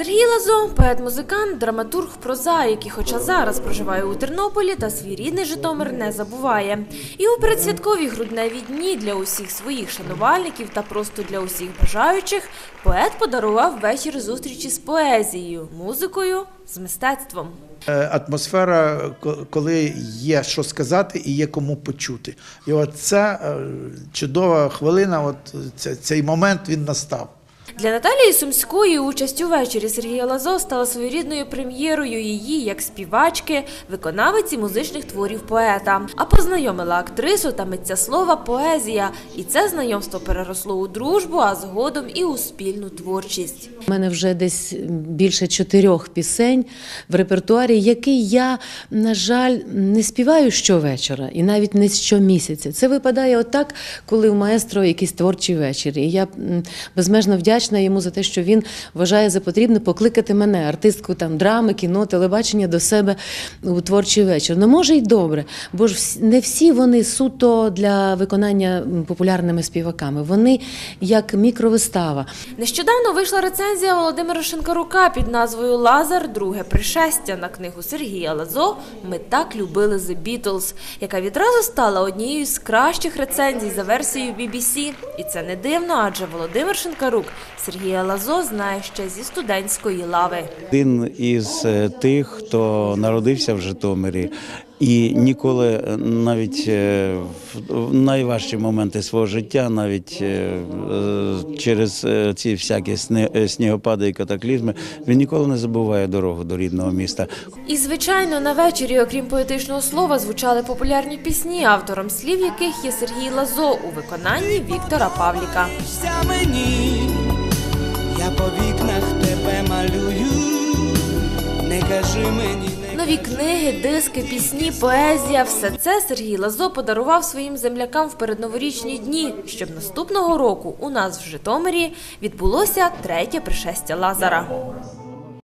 Сергій Лазо, поет-музикант, драматург, прозаїк, і хоча зараз проживає у Тернополі та свій рідний Житомир не забуває. І у передсвяткові грудневі дні для усіх своїх шанувальників та просто для усіх бажаючих поет подарував вечір зустрічі з поезією, музикою, з мистецтвом. Е, Атмосфера, ко- коли є що сказати і є кому почути. І от ця е, чудова хвилина, от цей момент він настав. Для Наталії Сумської участь у вечорі Сергія Лазо стала своєрідною прем'єрою її як співачки, виконавиці музичних творів поета. А познайомила актрису та митця слова поезія. І це знайомство переросло у дружбу, а згодом і у спільну творчість. У мене вже десь більше чотирьох пісень в репертуарі, які я, на жаль, не співаю щовечора і навіть не щомісяця. Це випадає отак, коли у маестро якийсь творчий вечір. І я безмежно вдячна йому за те, що він вважає за потрібне покликати мене, артистку там драми, кіно, телебачення до себе у творчий вечір. Ну може й добре, бо ж не всі вони суто для виконання популярними співаками. Вони як мікровистава. Нещодавно вийшла рецензія Володимира Шинкарука під назвою Лазар. Друге пришестя на книгу Сергія Лазо Ми так любили The Beatles», яка відразу стала однією з кращих рецензій за версією BBC. І це не дивно, адже Володимир Шинкарук Сергія Лазо знає ще зі студентської лави. Один із е, тих, хто народився в Житомирі і ніколи е, навіть е, в найважчі моменти свого життя, навіть через ці всякі снігопади і катаклізми, він ніколи не забуває дорогу до рідного міста. І, звичайно, на вечорі, окрім поетичного слова, звучали популярні пісні, автором слів яких є Сергій Лазо у виконанні Віктора Павліка. Я по вікнах тебе малюю, не кажи мені, не Нові книги, диски, пісні, поезія все це Сергій Лазо подарував своїм землякам в передноворічні дні, щоб наступного року у нас в Житомирі відбулося третє пришестя Лазара.